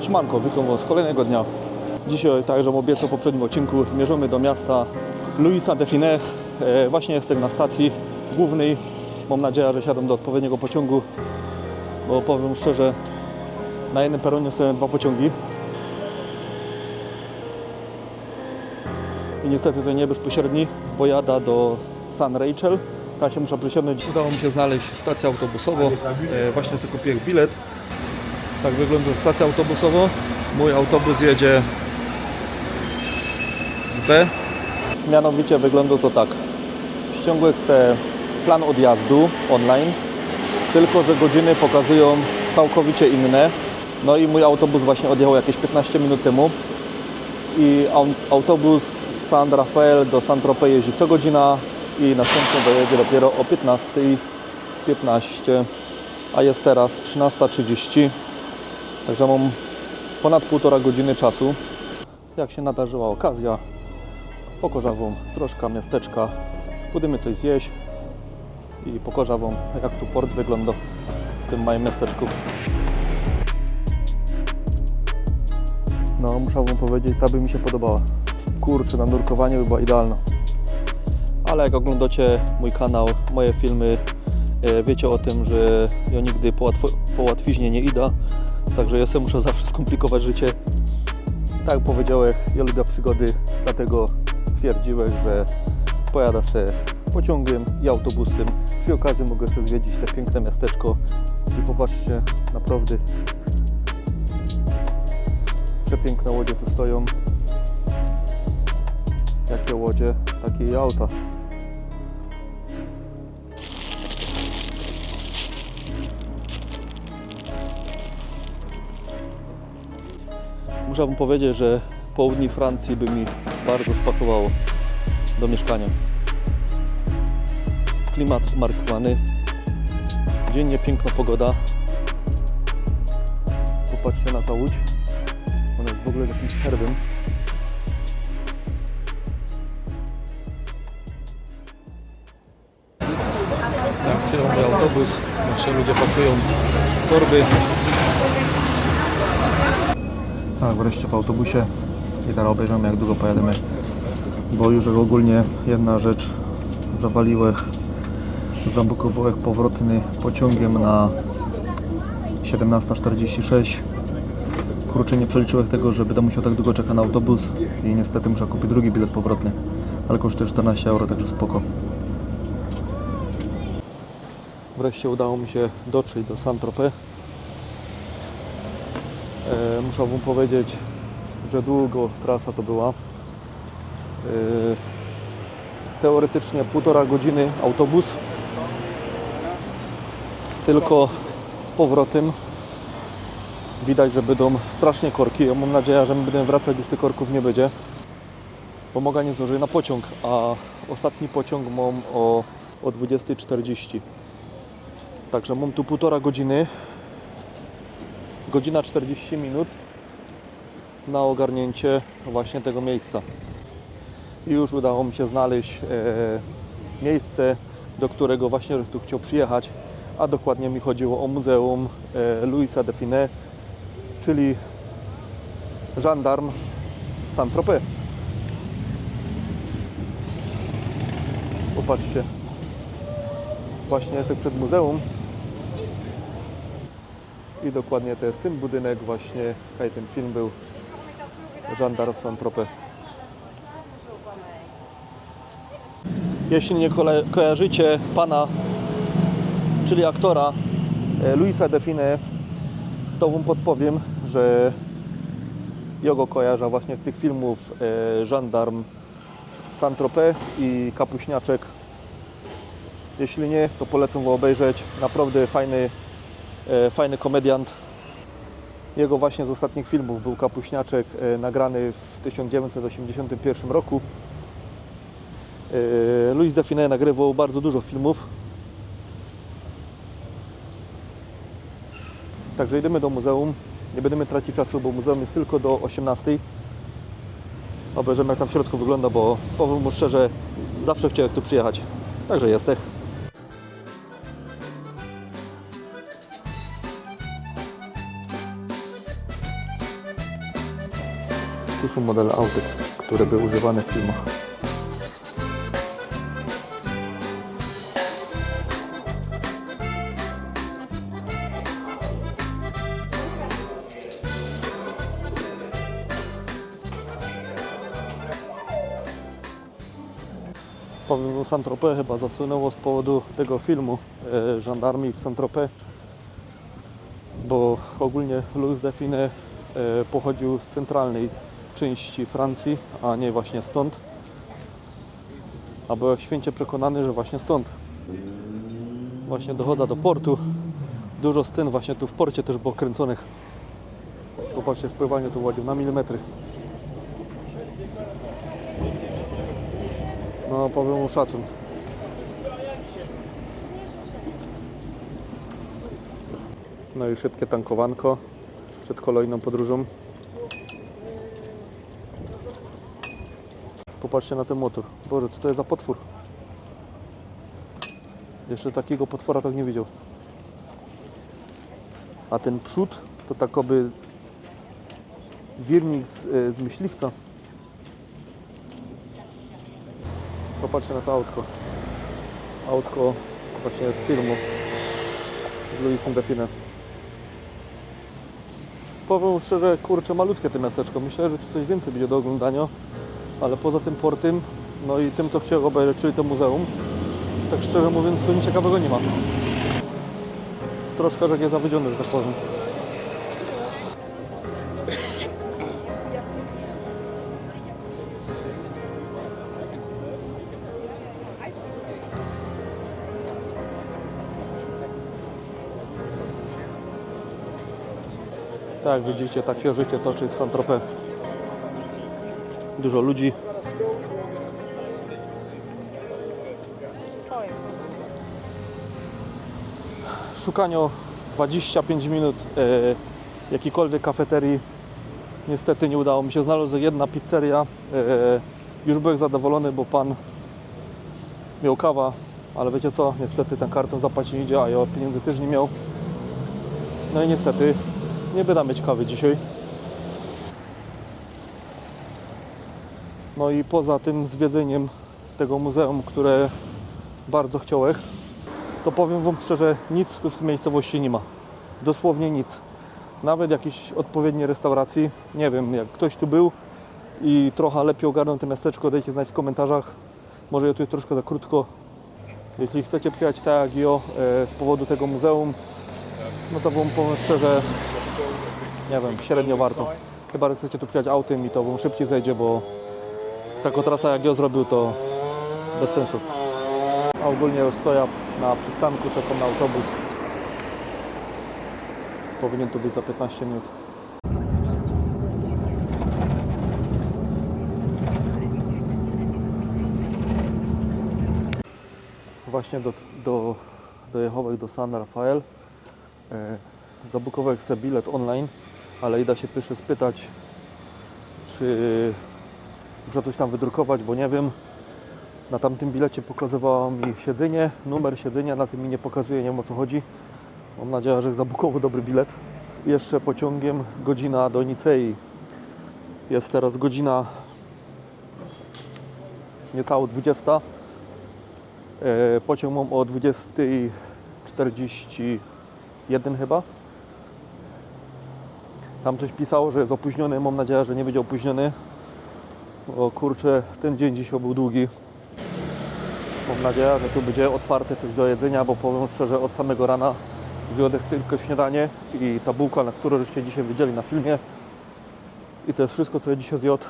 Siemanko, witam Was kolejnego dnia. Dzisiaj, tak jak obiecał w poprzednim odcinku, zmierzymy do miasta Louisa Define. E, właśnie jestem na stacji głównej. Mam nadzieję, że siadam do odpowiedniego pociągu, bo powiem szczerze, na jednym peronie stoją dwa pociągi. I niestety to nie bezpośredni, bo jada do San Rachel. Tam się muszę przesiąść. Udało mi się znaleźć stację autobusową. E, właśnie sobie kupiłem bilet. Tak wygląda stacja autobusowa. Mój autobus jedzie z B. Mianowicie wygląda to tak. Ściągłem se plan odjazdu online, tylko że godziny pokazują całkowicie inne. No i mój autobus właśnie odjechał jakieś 15 minut temu. I au- autobus San Rafael do San Tropez jeździ co godzina i następnie dojedzie dopiero o 15.15, a jest teraz 13.30. Także mam ponad półtora godziny czasu. Jak się nadarzyła okazja, pokażę Wam troszkę miasteczka, pójdziemy coś zjeść i pokażę Wam jak tu port wygląda w tym małym miasteczku. No, muszę Wam powiedzieć, ta by mi się podobała. Kurczę, na nurkowanie by była idealna. Ale jak oglądacie mój kanał, moje filmy, e, wiecie o tym, że ja nigdy po, łatwo, po łatwiźnie nie idę. Także ja sobie muszę zawsze skomplikować życie. Tak jak powiedziałem, ja lubię przygody, dlatego stwierdziłem, że pojadę sobie pociągiem i autobusem. Przy okazji mogę sobie zwiedzić te piękne miasteczko i popatrzcie, naprawdę przepiękne łodzie tu stoją. Jakie łodzie, takie i auta. Muszę Wam powiedzieć, że południe Francji by mi bardzo spakowało do mieszkania. Klimat umarkowany, dziennie piękna pogoda. Popatrzcie na ta łódź. Ona jest w ogóle jakimś herbem. Tak, mój autobus. Nasze ludzie pakują torby. Tak, wreszcie w autobusie i teraz obejrzymy jak długo pojadziemy. Bo już ogólnie jedna rzecz zawaliłem, zabukowałem powrotny pociągiem na 17.46. Kurczę, nie przeliczyłem tego, że będę musiał tak długo czekać na autobus i niestety muszę kupić drugi bilet powrotny. Ale kosztuje 14 euro, także spoko. Wreszcie udało mi się dotrzeć do Saint-Tropez. E, muszę Wam powiedzieć, że długo trasa to była. E, teoretycznie półtora godziny autobus. Tylko z powrotem widać, że będą strasznie korki. Ja mam nadzieję, że my będziemy wracać, już tych korków nie będzie. Bo mogę nie zdążyć na pociąg, a ostatni pociąg mam o, o 20.40. Także mam tu półtora godziny godzina 40 minut na ogarnięcie właśnie tego miejsca. I już udało mi się znaleźć e, miejsce, do którego właśnie tu chciał przyjechać, a dokładnie mi chodziło o Muzeum e, Louisa Define, czyli Gendarme Saint-Tropez. Popatrzcie, właśnie jestem przed muzeum i dokładnie to jest ten budynek właśnie, kaj ten film był, Żandar w Saint-Tropez. Jeśli nie kojarzycie pana, czyli aktora e, Luisa Define, to wam podpowiem, że ja go kojarzę właśnie z tych filmów e, Żandarm Saint-Tropez i Kapuśniaczek. Jeśli nie, to polecam go obejrzeć. Naprawdę fajny, fajny komediant. Jego właśnie z ostatnich filmów był Kapuśniaczek, e, nagrany w 1981 roku. E, Louis Define nagrywał bardzo dużo filmów. Także idziemy do muzeum. Nie będziemy tracić czasu, bo muzeum jest tylko do 18. Obejrzymy jak tam w środku wygląda, bo powiem mu szczerze, zawsze chciałem tu przyjechać. Także jestem. Są modele autek, które były używane w filmach. Powiem o Saint-Tropez chyba zasłynęło z powodu tego filmu e, w Saint-Tropez, bo ogólnie Louis Define pochodził z centralnej części Francji, a nie właśnie stąd. A byłem święcie przekonany, że właśnie stąd. Właśnie dochodzę do portu. Dużo scen właśnie tu w porcie też było kręconych. Popatrzcie, wpływanie tu ładził na milimetry. No, powiem mu szacun. No i szybkie tankowanko przed kolejną podróżą. Popatrzcie na ten motor. Boże, co to jest za potwór? Jeszcze takiego potwora tak nie widział. A ten przód to takoby wirnik z, e, z myśliwca. Popatrzcie na to autko. Autko właśnie z filmu z Louisem Define. Powiem szczerze, kurczę, malutkie to miasteczko. Myślę, że tu coś więcej będzie do oglądania, ale poza tym portem, no i tym, co chciałem obejrzeć, czyli to muzeum, tak szczerze mówiąc, tu nic ciekawego nie ma. Troszkę, że nie zawiedziony, że tak powiem. Tak, widzicie, tak się życie toczy w Saint-Tropez. Dużo ludzi. Szukanie 25 minut e, jakiejkolwiek kafeterii. Niestety nie udało mi się. Znalazła jedna pizzeria. E, już byłem zadowolony, bo pan miał kawa, ale wiecie co? Niestety ten karton zapłacić nie idzie, a ja pieniędzy też nie miał. No i niestety nie będę mieć kawy dzisiaj. No i poza tym zwiedzeniem tego muzeum, które bardzo chciałem, to powiem Wam szczerze, nic tu w miejscowości nie ma. Dosłownie nic. Nawet jakieś odpowiednie restauracji. Nie wiem, jak ktoś tu był i trochę lepiej ogarnął to miasteczko, dajcie znać w komentarzach. Może ja tu troszkę za krótko. Jeśli chcecie przyjechać tak jak ja e, z powodu tego muzeum, no to Wam powiem szczerze, nie wiem, średnio warto. Chyba, że chcecie tu przyjechać autem i to Wam szybciej zejdzie, bo taka trasa jak ja zrobił, to bez sensu. A ogólnie już stoję na przystanku, czekam na autobus. Powinien tu być za 15 minut. Właśnie do, do, dojechałem do San Rafael. E, zabukowałem sobie bilet online, ale Ida się pysze spytać, czy muszę coś tam wydrukować, bo nie wiem. Na tamtym bilecie pokazywało mi siedzenie, numer siedzenia, na tym mi nie pokazuje, nie wiem o co chodzi. Mam nadzieję, że zabukował dobry bilet. Jeszcze pociągiem godzina do Nicei. Jest teraz godzina niecała 20. E, Pociąg mam o 20.41 chyba. Tam coś pisało, że jest opóźniony. Mam nadzieję, że nie będzie opóźniony. O kurczę, ten dzień dzisiaj był długi. Mam nadzieję, że tu będzie otwarte coś do jedzenia, bo powiem szczerze, od samego rana zjadłem tylko śniadanie i ta bułka, na którą żeście dzisiaj widzieli na filmie. I to jest wszystko, co ja dzisiaj zjadł.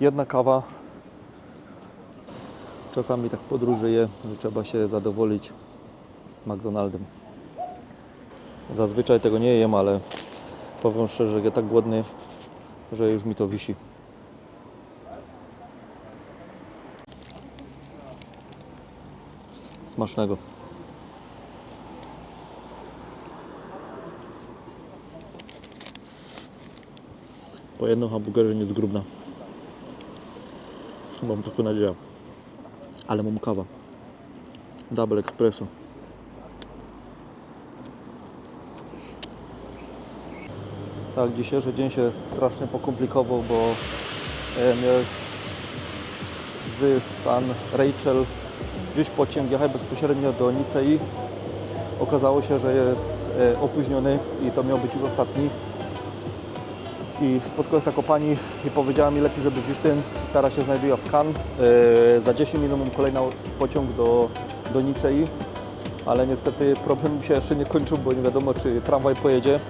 Jedna kawa. Czasami tak w podróży je, że trzeba się zadowolić McDonaldem. Zazwyczaj tego nie jem, ale powiem szczerze, że ja tak głodny, że już mi to wisi. Smacznego. Po jednym hamburgerze nie zgrubna. Mam taką nadzieję. Ale mam kawa. Double espresso. Tak, dzisiejszy dzień się strasznie pokomplikował, bo e, miałem z, San Rachel gdzieś pociąg jechał bezpośrednio do Nicei. Okazało się, że jest e, opóźniony i to miał być już ostatni. I spotkałem taką pani i powiedziała mi lepiej, żeby wziąć ten. Teraz się znajduje w Cannes. E, za 10 minut mam kolejny pociąg do, do Nicei. Ale niestety problem się jeszcze nie kończył, bo nie wiadomo czy tramwaj pojedzie.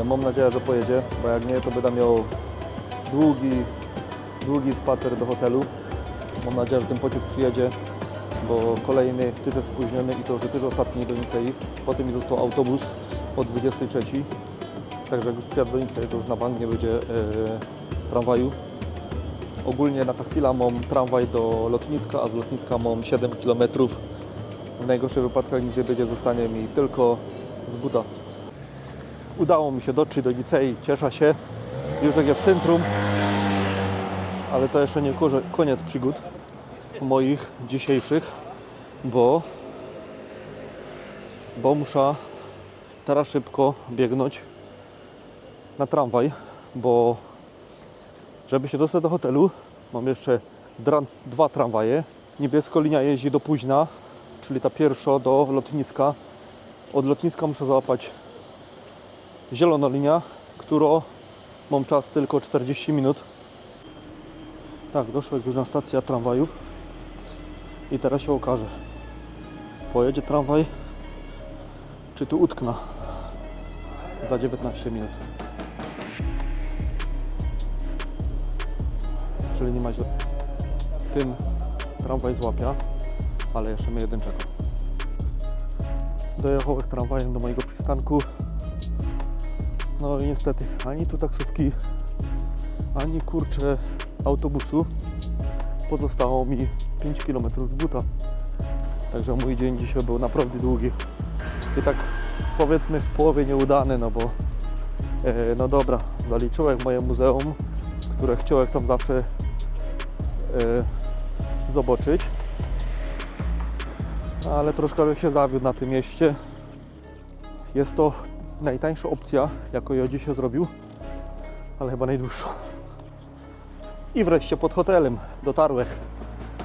E, mam nadzieję, że pojedzie, bo jak nie to będę miał długi, długi spacer do hotelu. Mam nadzieję, że ten pociąg przyjedzie, bo kolejny jest spóźniony i to już też ostatni do Nicei. Potem mi został autobus o 23. Także jak już przyjadę do Nicei, to już na bank nie będzie e, tramwaju. Ogólnie na ta chwila mam tramwaj do lotniska, a z lotniska mam 7 km. W najgorszych wypadkach nic nie będzie, zostanie mi tylko z buta. Udało mi się dotrzeć do Nicei, cieszę się. Już jak ja w centrum, ale to jeszcze nie koniec przygód moich dzisiejszych, bo, bo muszę teraz szybko biegnąć na tramwaj, bo żeby się dostać do hotelu, mam jeszcze dwa tramwaje. Niebiesko linia jeździ do późna, czyli ta pierwsza do lotniska. Od lotniska muszę załapać zielona linia, którą mam czas tylko 40 minut. Tak, doszło już na stację tramwajów i teraz się okaże. Pojedzie tramwaj, czy tu utkna za 19 minut. Czyli nie ma źle. Tym tramwaj złapia, ale jeszcze mnie jeden czeka. Dojechałem tramwajem do mojego przystanku. No i niestety, ani tu taksówki, ani kurczę autobusu. Pozostało mi 5 km z buta. Także mój dzień dzisiaj był naprawdę długi. I tak powiedzmy w połowie nieudany, no bo e, no dobra, zaliczyłem moje muzeum, które chciałem tam zawsze e, zobaczyć. No, ale troszkę się zawiódł na tym mieście. Jest to najtańsza opcja, jaką ja dzisiaj zrobił, ale chyba najdłuższa. I wreszcie pod hotelem dotarłem.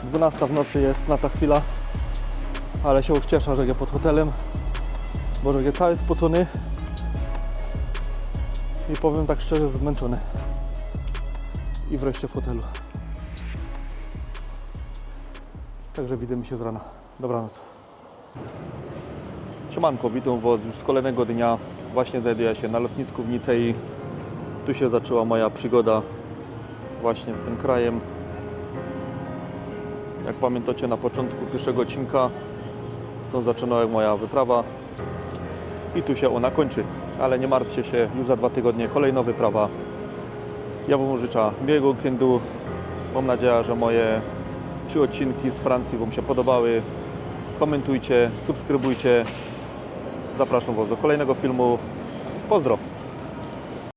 12 w nocy jest na ta chwila, ale się już cieszę, że pod hotelem, bo że cały spocony i powiem tak szczerze, zmęczony. I wreszcie w hotelu. Także widzimy się z rana. Dobranoc. Siemanko, witam Was już z kolejnego dnia. Właśnie znajduję się na lotnisku w Nicei. Tu się zaczęła moja przygoda właśnie z tym krajem. Jak pamiętacie na początku pierwszego odcinka, stąd zaczynała moja wyprawa i tu się ona kończy. Ale nie martwcie się, już za dwa tygodnie kolejna wyprawa. Ja Wam życzę miłego weekendu. Mam nadzieję, że moje trzy odcinki z Francji Wam się podobały. Komentujcie, subskrybujcie. Zapraszam Was do kolejnego filmu. Pozdro!